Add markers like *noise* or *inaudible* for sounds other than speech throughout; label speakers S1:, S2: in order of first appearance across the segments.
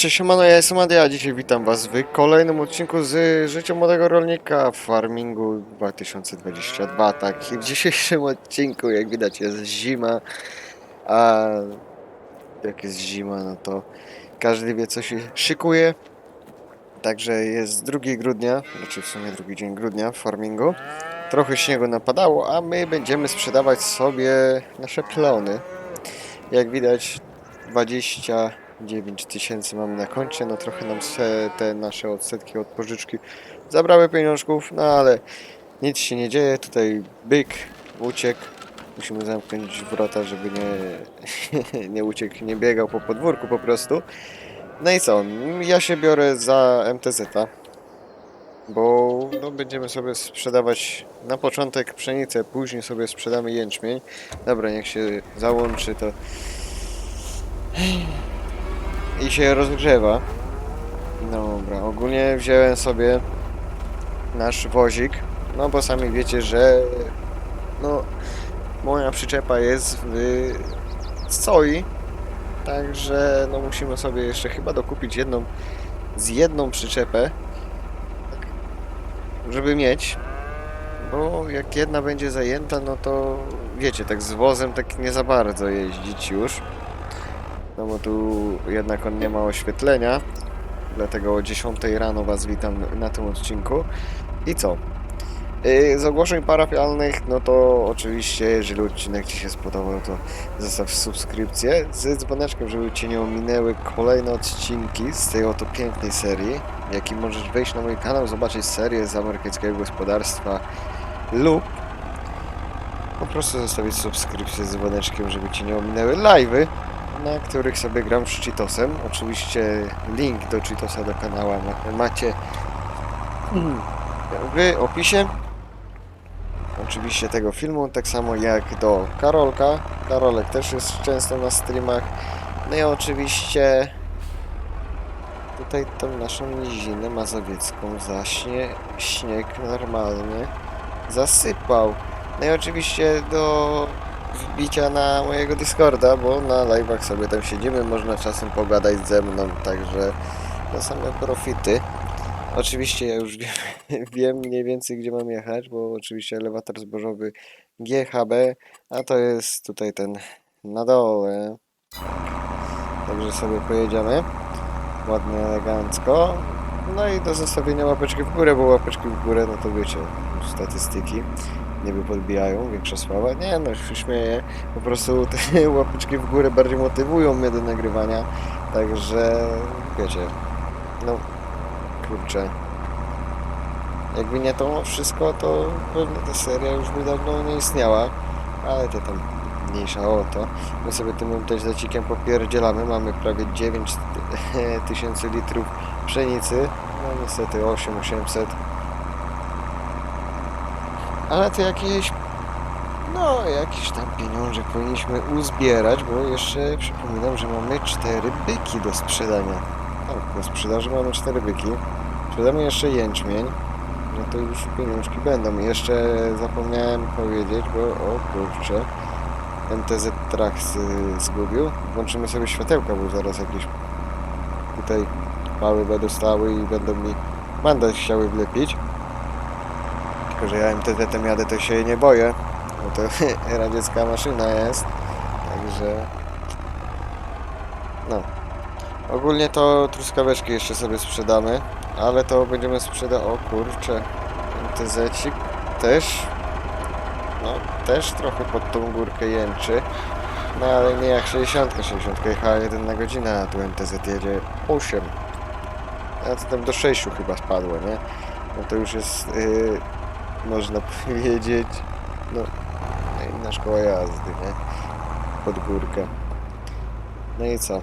S1: Cześć, siemano, ja jestem Adi, a dzisiaj witam was w kolejnym odcinku z życia młodego rolnika w farmingu 2022. Tak, i w dzisiejszym odcinku, jak widać, jest zima, a jak jest zima, no to każdy wie, co się szykuje. Także jest 2 grudnia, znaczy w sumie drugi dzień grudnia w farmingu. Trochę śniegu napadało, a my będziemy sprzedawać sobie nasze plony. Jak widać, 29 tysięcy mamy na koncie, no trochę nam te nasze odsetki od pożyczki zabrały pieniążków, no ale nic się nie dzieje, tutaj byk uciekł, musimy zamknąć wrota, żeby nie, *laughs* nie uciekł, nie biegał po podwórku po prostu. No i co, ja się biorę za MTZ-a, bo no, będziemy sobie sprzedawać na początek pszenicę, później sobie sprzedamy jęczmień. Dobra, niech się załączy to i się rozgrzewa. Dobra, ogólnie wziąłem sobie nasz wozik, no bo sami wiecie, że no moja przyczepa jest w soi, także no musimy sobie jeszcze chyba dokupić jedną z jedną przyczepę, żeby mieć, bo jak jedna będzie zajęta, no to wiecie, tak z wozem tak nie za bardzo jeździć już. No bo tu jednak on nie ma oświetlenia. Dlatego o 10 rano Was witam na tym odcinku. I co? Yy, Z ogłoszeń parafialnych, no to oczywiście, jeżeli odcinek Ci się spodobał, to zostaw subskrypcję z dzwoneczkiem, żeby Cię nie ominęły kolejne odcinki z tej oto pięknej serii. Jak i możesz wejść na mój kanał, zobaczyć serię z amerykańskiego gospodarstwa lub po prostu zostawić subskrypcję z dzwoneczkiem, żeby Ci nie ominęły live'y na których sobie gram z Cheetosem. Oczywiście link do Cheetosa do kanału ma- macie *clears throat* w opisie. Oczywiście tego filmu, tak samo jak do Karolka. Karolek też jest często na streamach. No i oczywiście tutaj tą naszą nizinę mazowiecką zaśnie śnieg normalnie zasypał. No i oczywiście do wbicia na mojego Discorda, bo na live'ach sobie tam siedzimy, można czasem pogadać ze mną, także to same profity. Oczywiście ja już *laughs* wiem, wiem mniej więcej gdzie mam jechać, bo oczywiście elewator zbożowy GHB, a to jest tutaj ten na dole. Także sobie pojedziemy ładnie, elegancko. No i do zostawienia łapeczki w górę, bo łapeczki w górę, no to wiecie, statystyki niby podbijają, większa sława. Nie no, się śmieję. Po prostu te *laughs* łapeczki w górę bardziej motywują mnie do nagrywania. Także wiecie, no kurczę. Jakby nie to wszystko, to pewnie ta seria już by dawno nie istniała. Ale to tam mniejsza o to. My sobie tym też zacikiem popierdzielamy. Mamy prawie 9 tysięcy litrów pszenicy. No niestety 8800 ale to jakieś, no jakiś tam pieniążek powinniśmy uzbierać, bo jeszcze przypominam, że mamy cztery byki do sprzedania. Tak, do sprzedaży mamy cztery byki. Sprzedamy jeszcze jęczmień, no to już pieniążki będą. Jeszcze zapomniałem powiedzieć, bo o kurczę, MTZ Trax y, zgubił. Włączymy sobie światełka, bo zaraz jakieś tutaj mały będą stały i będą mi mandat chciały wlepić. Że ja MTZ-em jadę, to się nie boję. Bo to *laughs* radziecka maszyna jest. Także... No. Ogólnie to truskaweczki jeszcze sobie sprzedamy. Ale to będziemy sprzedać... O kurczę. MTZ-cik też... No, też trochę pod tą górkę jęczy. No ale nie jak 60, 60 jechała 1 na godzinę, a tu MTZ jedzie 8. A to tam do 6 chyba spadło, nie? No to już jest... Yy, można powiedzieć, no, inna szkoła jazdy, nie? Pod górkę. No i co?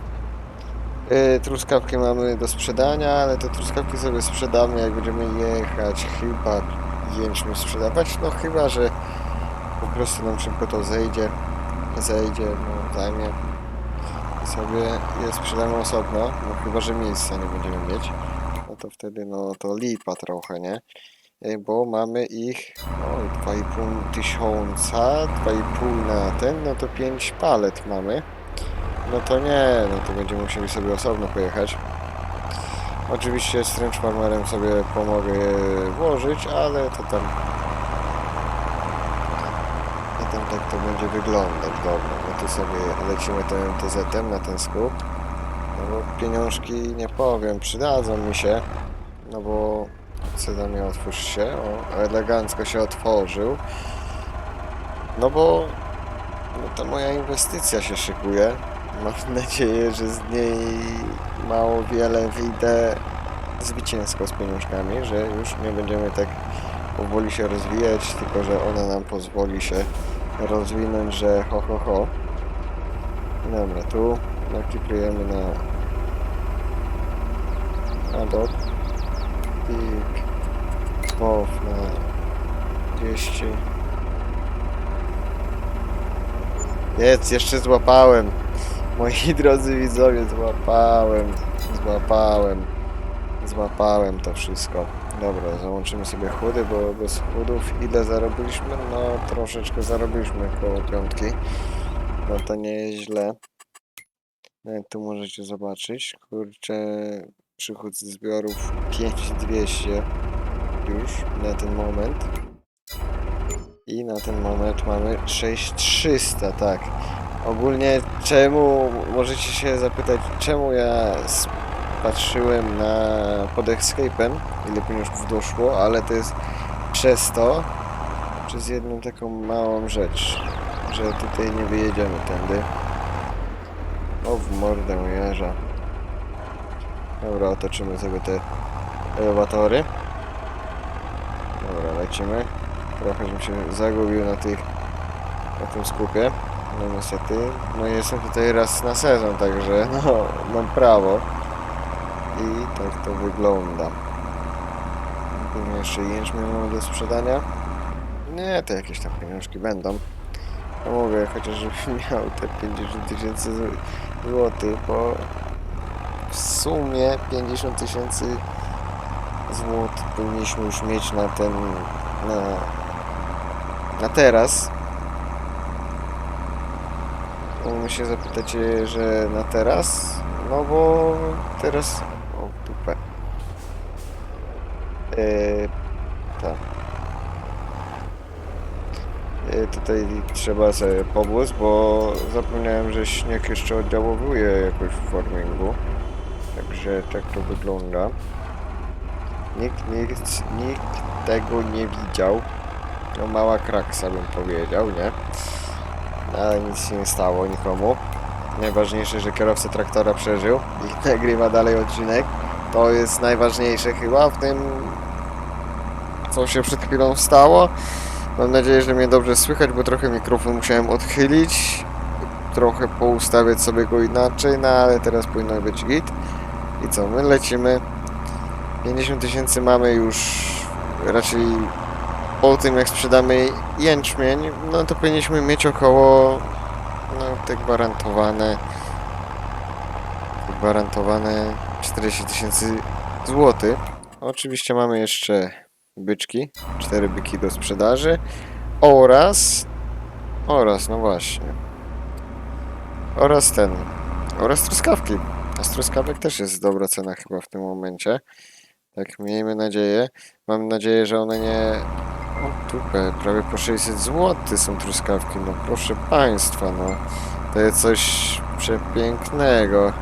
S1: Yy, truskawki mamy do sprzedania, ale te truskawki sobie sprzedamy, jak będziemy jechać, chyba jęczmień sprzedawać, no chyba, że po prostu nam szybko to zejdzie, zejdzie, no zajmie i sobie je sprzedamy osobno, no chyba, że miejsca nie będziemy mieć, no to wtedy no to lipa trochę, nie? E, bo mamy ich o, 2,5 tysiąca, 2,5 na ten, no to 5 palet mamy. No to nie, no to będziemy musieli sobie osobno pojechać. Oczywiście z Trench Farmerem sobie pomogę włożyć, ale to tam... To tam tak to będzie wyglądać, dobra. No tu sobie lecimy tym MTZ-em na ten skup. No bo pieniążki, nie powiem, przydadzą mi się. No bo... Co do mnie otwórz się, o, elegancko się otworzył. No bo... No moja inwestycja się szykuje. Mam *laughs* nadzieję, że z niej mało wiele wyjdę zwycięsko z pieniążkami, że już nie będziemy tak powoli się rozwijać, tylko że ona nam pozwoli się rozwinąć, że ho ho ho. Dobra, tu nakiplujemy na na dot. Pik. Mow na 200. Jest, jeszcze złapałem. Moi *laughs* drodzy widzowie, złapałem. Złapałem. Złapałem to wszystko. Dobra, załączymy sobie chudy, bo bez chudów ile zarobiliśmy? No troszeczkę zarobiliśmy koło piątki. No to nie jest źle. Nawet tu możecie zobaczyć. Kurczę, przychód z zbiorów 5200 już na ten moment. I na ten moment mamy 6300, tak. Ogólnie czemu, możecie się zapytać, czemu ja patrzyłem na pod Escape'em, ile pieniążków doszło, ale to jest przez to, przez jedną taką małą rzecz, że tutaj nie wyjedziemy tędy. O, w mordę jeża. Dobra, otoczymy sobie te elewatory. Lecimy. Trochę żebym się zagubił na tych, na tym skupie. No niestety, no jestem tutaj raz na sezon, także *laughs* no, mam prawo. I tak to wygląda. Pewnie jeszcze jęczmień mamy do sprzedania. Nie, to jakieś tam pieniążki będą. No mówię, chociaż żebym *laughs* miał te 50 tysięcy złotych, bo w sumie 50 tysięcy złotych powinniśmy już mieć na ten, na, na teraz. Wy się zapytacie, że na teraz? No bo teraz... O, dupę. Yy, tak. Yy, tutaj trzeba sobie pomóc, bo zapomniałem, że śnieg jeszcze oddziałowuje jakoś w farmingu. Także tak to wygląda. Nikt, nikt, nikt tego nie widział. No mała kraksa bym powiedział, nie? Ale nic się nie stało nikomu. Najważniejsze, że kierowca traktora przeżył i *laughs* nagrywa dalej odcinek. To jest najważniejsze chyba w tym, co się przed chwilą stało. Mam nadzieję, że mnie dobrze słychać, bo trochę mikrofon musiałem odchylić. Trochę poustawiać sobie go inaczej, no ale teraz powinno być git. I co, my lecimy. 50 tysięcy mamy już raczej po tym jak sprzedamy jęczmień, no to powinniśmy mieć około no te gwarantowane gwarantowane 40 tysięcy złotych. Oczywiście mamy jeszcze byczki, cztery byki do sprzedaży oraz oraz no właśnie oraz ten oraz truskawki. A z truskawek też jest dobra cena chyba w tym momencie. Tak, miejmy nadzieję. Mam nadzieję, że one nie o tupę, prawie po 600 zł są truskawki, no proszę Państwa, no. To jest coś przepięknego.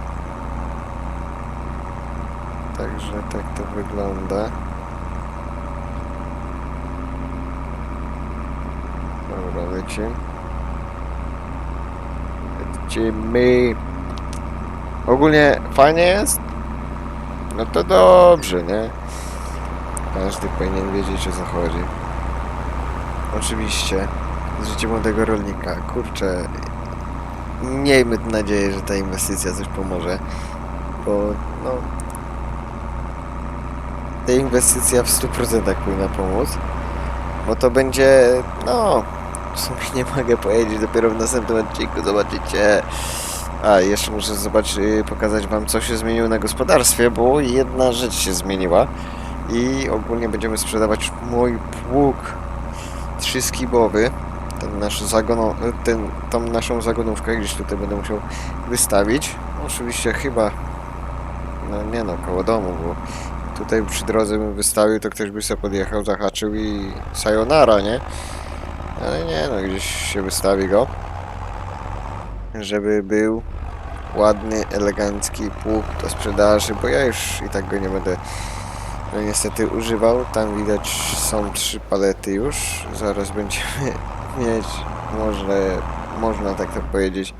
S1: Także tak to wygląda. Dobra, lecimy. Lecimy. Ogólnie fajnie jest? No to dobrze, nie? Każdy powinien wiedzieć o co chodzi. Oczywiście. Z życiem młodego rolnika. Kurczę. Miejmy nadzieję, że ta inwestycja coś pomoże. Bo no. Ta inwestycja w 100% powinna pomóc. Bo to będzie. No. W *laughs* sumie nie mogę powiedzieć. Dopiero w następnym odcinku zobaczycie. A, jeszcze muszę zobaczyć, pokazać wam co się zmieniło na gospodarstwie, bo jedna rzecz się zmieniła i ogólnie będziemy sprzedawać mój pług trzyskibowy, ten nasz zagon, ten, tą naszą zagonówkę gdzieś tutaj będę musiał wystawić. Oczywiście chyba no nie no, koło domu, bo tutaj przy drodze bym wystawił, to ktoś by sobie podjechał, zahaczył i sayonara, nie? Ale nie no, gdzieś się wystawi go, żeby był ładny, elegancki pług do sprzedaży, bo ja już i tak go nie będę no niestety używał. Tam widać są trzy palety już. Zaraz będziemy *laughs* mieć, może, można tak to powiedzieć,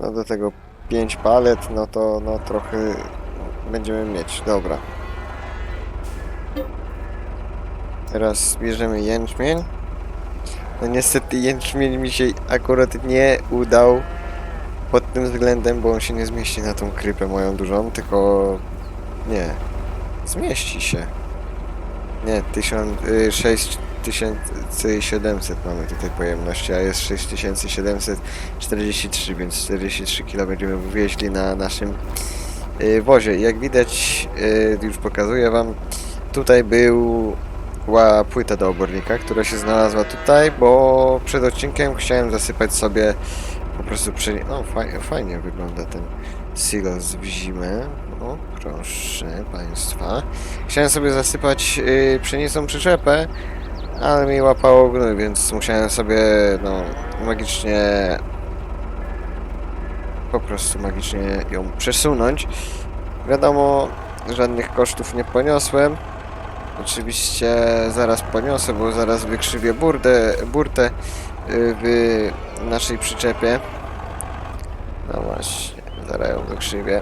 S1: no do tego 5 palet, no to no trochę będziemy mieć. Dobra. Teraz bierzemy jęczmień. No niestety jęczmień mi się akurat nie udał pod tym względem, bo on się nie zmieści na tą krypę moją dużą, tylko nie, zmieści się. Nie, tysiąc, y, 6700 mamy tutaj pojemności, a jest 6743, więc 43 kg będziemy wywieźli na naszym y, wozie. Jak widać, y, już pokazuję wam, tutaj był była płyta do obornika, która się znalazła tutaj, bo przed odcinkiem chciałem zasypać sobie po prostu przy... No, fajnie, wygląda ten silos w zimę. O, proszę Państwa. Chciałem sobie zasypać yy, pszenicą przyczepę, ale mi łapało gnój, więc musiałem sobie, no, magicznie... Po prostu magicznie ją przesunąć. Wiadomo, żadnych kosztów nie poniosłem. Oczywiście zaraz poniosę, bo zaraz wykrzywię burdę, burtę y, w naszej przyczepie. No właśnie, zaraz ją wykrzywię.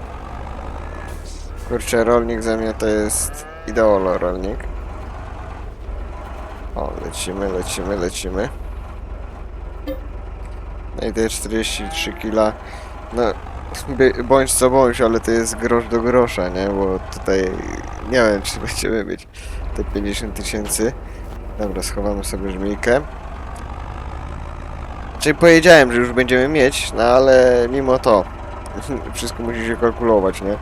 S1: Kurczę, rolnik ze mnie to jest ideolo rolnik. O, lecimy, lecimy, lecimy. No i te 43 kila. No, bądź co bądź, ale to jest grosz do grosza, nie? Bo tutaj nie wiem, czy będziemy mieć te 50 tysięcy. Dobra, schowamy sobie żmijkę. Czyli powiedziałem, że już będziemy mieć, no ale mimo to *laughs* wszystko musi się kalkulować, nie?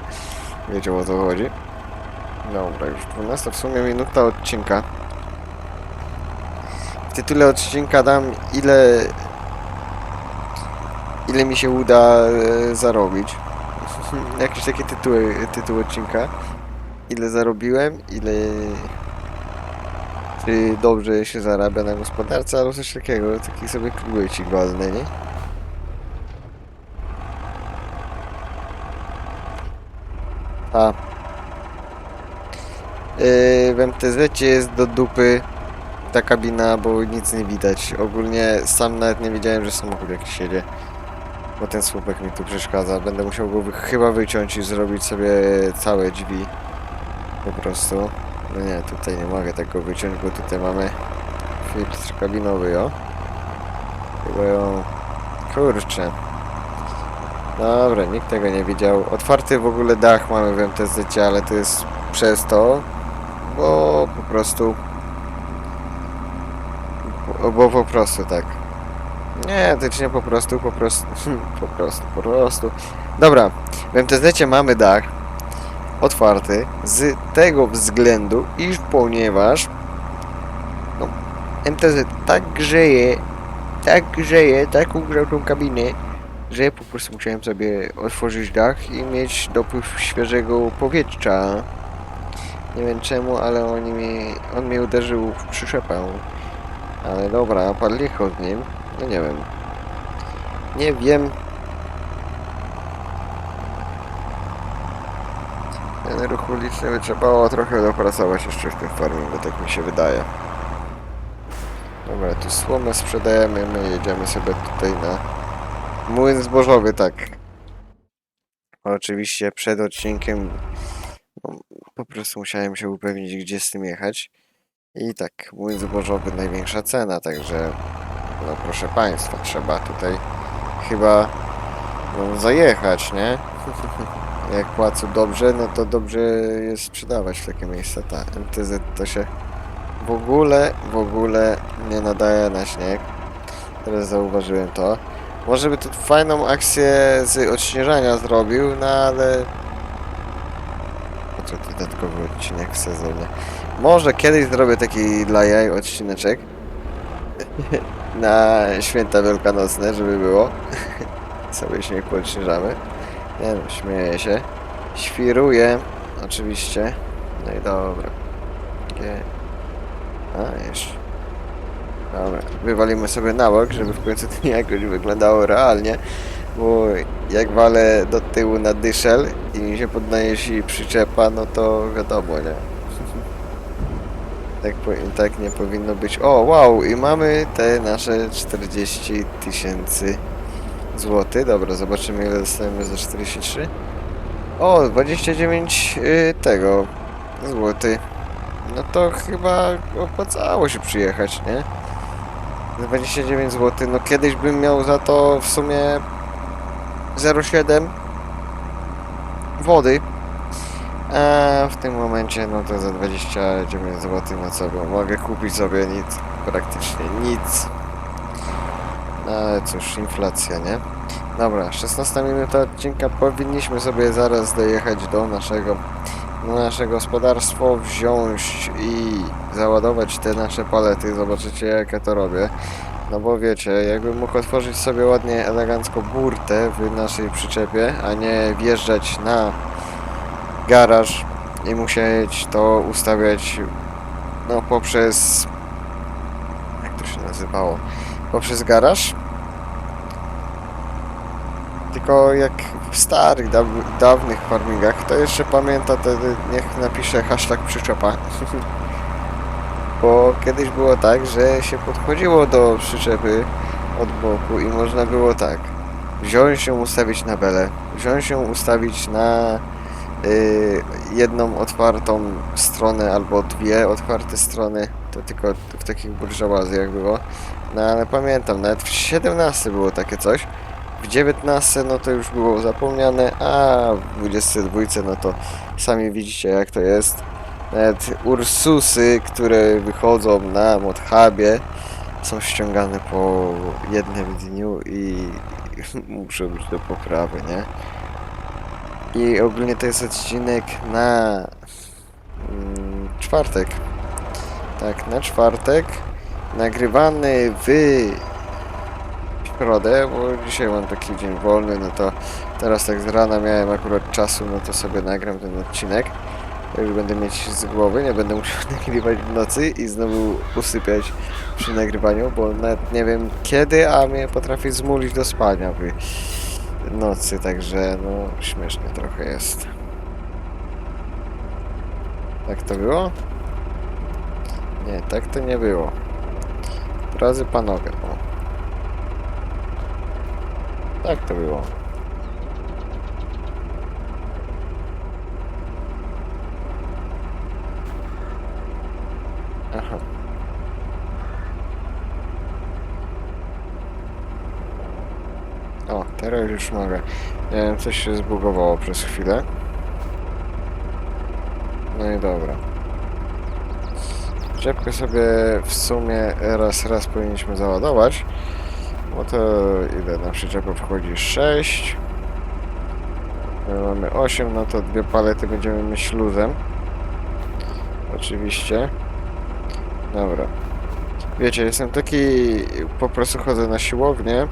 S1: Wiecie o co chodzi. Dobra, już 12 w sumie minuta odcinka. W tytule odcinka dam ile ile mi się uda e, zarobić. *laughs* Jakieś takie tytuły, tytuł odcinka. Ile zarobiłem, ile czy dobrze się zarabia na gospodarce, albo coś takiego, taki sobie królecik walny, nie? A. Yy, w MTZ jest do dupy ta kabina, bo nic nie widać. Ogólnie sam nawet nie wiedziałem, że samochód jakiś jedzie. Bo ten słupek mi tu przeszkadza. Będę musiał go chyba wyciąć i zrobić sobie całe drzwi. Po prostu. No nie, tutaj nie mogę tego wyciąć, bo tutaj mamy filtr kabinowy, o. Chyba ją... Kurczę. Dobra, nikt tego nie widział. Otwarty w ogóle dach mamy w MTZ, ale to jest przez to, bo po prostu... Bo, bo po prostu tak. Nie, to nie po prostu, po prostu, *laughs* po prostu, po prostu. Dobra, w MTZ mamy dach otwarty z tego względu, iż ponieważ no, MTZ tak grzeje, tak grzeje, tak ugrzał tą kabinę, że po prostu musiałem sobie otworzyć dach i mieć dopływ świeżego powietrza. Nie wiem czemu, ale on mi, on mnie uderzył w przyczepę. Ale dobra, pal licho z nim. No nie wiem. Nie wiem. Ten ruch uliczny by trzeba było trochę dopracować jeszcze w tym farmingu, tak mi się wydaje. Dobra, tu słomę sprzedajemy, my jedziemy sobie tutaj na młyn zbożowy, tak. Oczywiście przed odcinkiem no, po prostu musiałem się upewnić, gdzie z tym jechać. I tak, młyn zbożowy największa cena, także no proszę Państwa, trzeba tutaj chyba no, zajechać, nie? *laughs* Jak płacą dobrze, no to dobrze jest sprzedawać w takie miejsca. Ta MTZ to się w ogóle, w ogóle nie nadaje na śnieg. Teraz zauważyłem to. Może by tu fajną akcję z odśnieżania zrobił, no ale... Co dodatkowy odcinek w sezonie? Może kiedyś zrobię taki dla jaj odcineczek. *laughs* na święta wielkanocne, żeby było. *laughs* Sobie śnieg podśnieżamy. Nie śmieję się. Świruje, oczywiście. No i dobra. G. A, jeszcze. Dobra, wywalimy sobie na bok, żeby w końcu to *laughs* jakoś wyglądało realnie. Bo jak walę do tyłu na dyszel i mi się poddaje się przyczepa, no to wiadomo, nie? Tak, tak nie powinno być. O, wow, i mamy te nasze 40 tysięcy złotych. Dobra, zobaczymy ile dostajemy za 43. O, 29 y, tego złoty. No to chyba opłacało się przyjechać, nie? 29 zł. No kiedyś bym miał za to w sumie 0,7 wody. A w tym momencie, no to za 29 zł na co mogę kupić sobie nic, praktycznie nic. No ale cóż, inflacja, nie? Dobra, 16 minuta odcinka. Powinniśmy sobie zaraz dojechać do naszego, nasze gospodarstwo, wziąć i załadować te nasze palety. Zobaczycie jak ja to robię. No bo wiecie, jakbym mógł otworzyć sobie ładnie, elegancko burtę w naszej przyczepie, a nie wjeżdżać na garaż i musieć to ustawiać no poprzez jak to się nazywało poprzez garaż tylko jak w starych, daw dawnych farmingach, kto jeszcze pamięta, to niech napisze hashtag przyczepa. *laughs* Bo kiedyś było tak, że się podchodziło do przyczepy od boku i można było tak, wziąć się ustawić na belę, wziąć się ustawić na y, jedną otwartą stronę albo dwie otwarte strony, to tylko w takich burżuazjach było. No ale pamiętam, nawet w 17 było takie coś. W 19 no to już było zapomniane, a w 22 no to sami widzicie jak to jest. Nawet Ursusy, które wychodzą na Modhubie są ściągane po jednym dniu i *laughs* muszą być do poprawy, nie? I ogólnie to jest odcinek na mm, czwartek. Tak, na czwartek. Nagrywany w środę, bo dzisiaj mam taki dzień wolny, no to teraz tak z rana miałem akurat czasu, no to sobie nagram ten odcinek. Już będę mieć z głowy, nie będę musiał *laughs* nagrywać w nocy i znowu usypiać przy nagrywaniu, bo nawet nie wiem kiedy, a mnie potrafi zmulić do spania w nocy, także no śmiesznie trochę jest. Tak to było? Nie, tak to nie było. Drodzy panowie, o. Tak to było. Aha. O, teraz już mogę. Nie wiem, coś się zbugowało przez chwilę. No i dobra. Czepkę sobie w sumie raz, raz powinniśmy załadować. Bo to ile na przyczepę wchodzi? 6. My mamy 8, no to dwie palety będziemy mieć luzem. Oczywiście. Dobra. Wiecie, jestem taki, po prostu chodzę na siłownię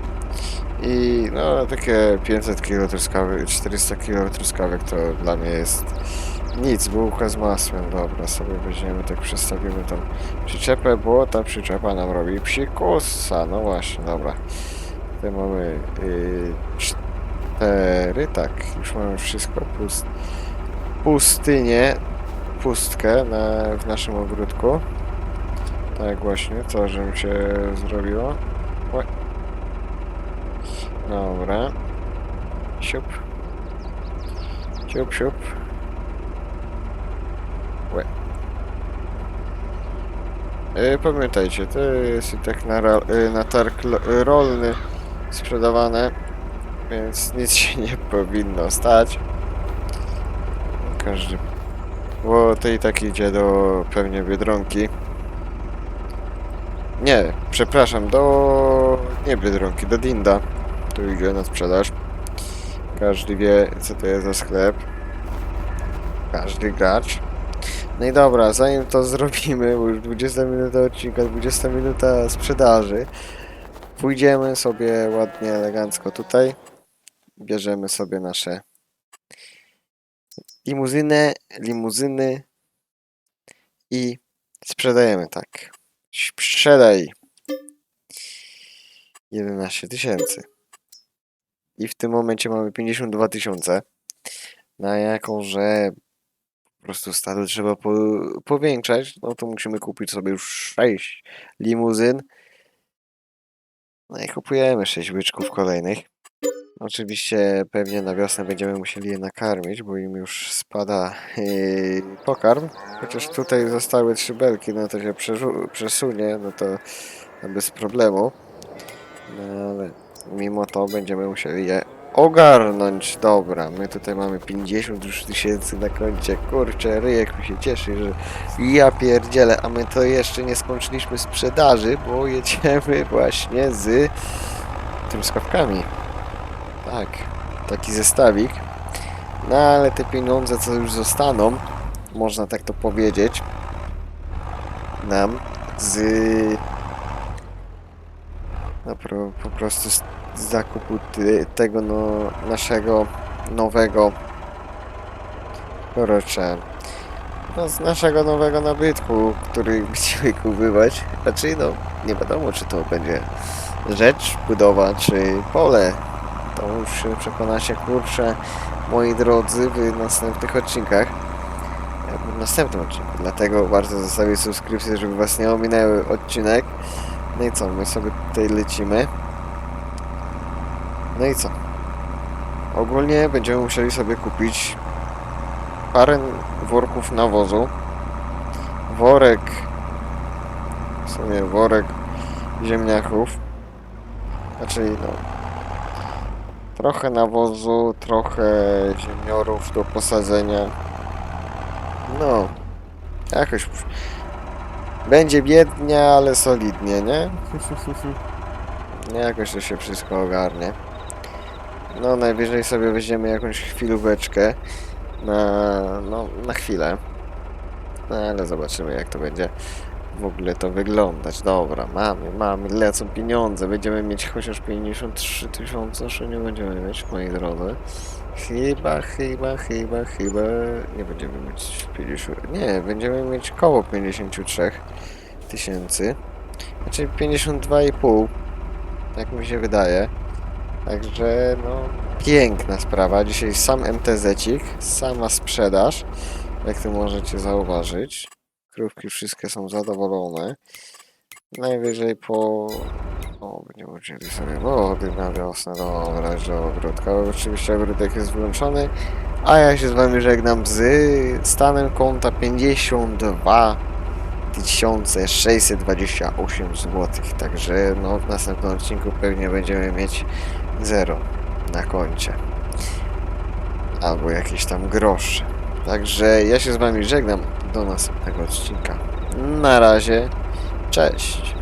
S1: i no takie 500 kg truskawek, 400 kg truskawek to dla mnie jest nic, bułka z masłem, dobra, sobie weźmiemy, tak przestawimy tą przyczepę, bo ta przyczepa nam robi psikusa, no właśnie, dobra. Tutaj mamy yy, cztery, tak, już mamy wszystko, pust, pustynię, pustkę na, w naszym ogródku. Tak właśnie, co żebym się zrobiło? Ła. Dobra. Siup. Siup, siup. Pamiętajcie, to jest i tak na, e, na targ e, rolny sprzedawane, więc nic się nie powinno stać. Każdy... Bo to i tak idzie do pewnie Biedronki. Nie, przepraszam, do... nie Biedronki, do Dinda. Tu idzie na sprzedaż. Każdy wie, co to jest za sklep. Każdy gracz. No i dobra, zanim to zrobimy, bo już 20 minuta odcinka, 20 minuta sprzedaży, pójdziemy sobie ładnie, elegancko tutaj. Bierzemy sobie nasze limuzynę, limuzyny i sprzedajemy, tak. Sprzedaj. 11 tysięcy. I w tym momencie mamy 52 tysiące. Na jaką, że po prostu stado trzeba po, powiększać, no to musimy kupić sobie już 6 limuzyn. No i kupujemy 6 byczków kolejnych. Oczywiście pewnie na wiosnę będziemy musieli je nakarmić, bo im już spada yy, pokarm. Chociaż tutaj zostały trzy belki, no to się przesunie, no to bez problemu. No ale mimo to będziemy musieli je ogarnąć. Dobra, my tutaj mamy 50 już tysięcy na koncie. Kurczę, ryjek mi się cieszy, że ja pierdzielę, a my to jeszcze nie skończyliśmy sprzedaży, bo jedziemy właśnie z truskawkami. Tak, taki zestawik. No ale te pieniądze, co już zostaną, można tak to powiedzieć, nam z no, po prostu zakupu tego no, naszego nowego kurczę no, z naszego nowego nabytku, który *laughs* będziemy kupować. Znaczy no, nie wiadomo czy to będzie rzecz, budowa czy pole. To już się przekonacie kurczę moi drodzy w następnych odcinkach. W następnym odcinku. Dlatego warto zostawić subskrypcję, żeby was nie ominęły odcinek. No i co, my sobie tutaj lecimy. No i co? Ogólnie będziemy musieli sobie kupić parę worków nawozu. Worek, w sumie worek ziemniaków. Znaczy no, trochę nawozu, trochę ziemniorów do posadzenia. No, jakoś będzie biednie, ale solidnie, nie? *laughs* Jakoś to się wszystko ogarnie. No najwyżej sobie weźmiemy jakąś chwilóweczkę na, no, na chwilę. No ale zobaczymy jak to będzie w ogóle to wyglądać. Dobra, mamy, mamy, lecą pieniądze. Będziemy mieć chociaż 53 tysiące, czy nie będziemy mieć, moi drodzy. Chyba, chyba, chyba, chyba nie będziemy mieć 50, nie, będziemy mieć koło 53 tysięcy. Znaczy 52,5, jak mi się wydaje. Także no piękna sprawa. Dzisiaj sam MTZ-cik, sama sprzedaż, jak tu możecie zauważyć. Krówki wszystkie są zadowolone. Najwyżej po... O, będziemy musieli sobie wody na wiosnę. Dobra, do ogródka. Oczywiście ogródek jest wyłączony. A ja się z wami żegnam z stanem konta 52 628 zł. Także no, w następnym odcinku pewnie będziemy mieć 0 na koncie. Albo jakieś tam grosze. Także ja się z wami żegnam. Do następnego odcinka. Na razie. Cześć.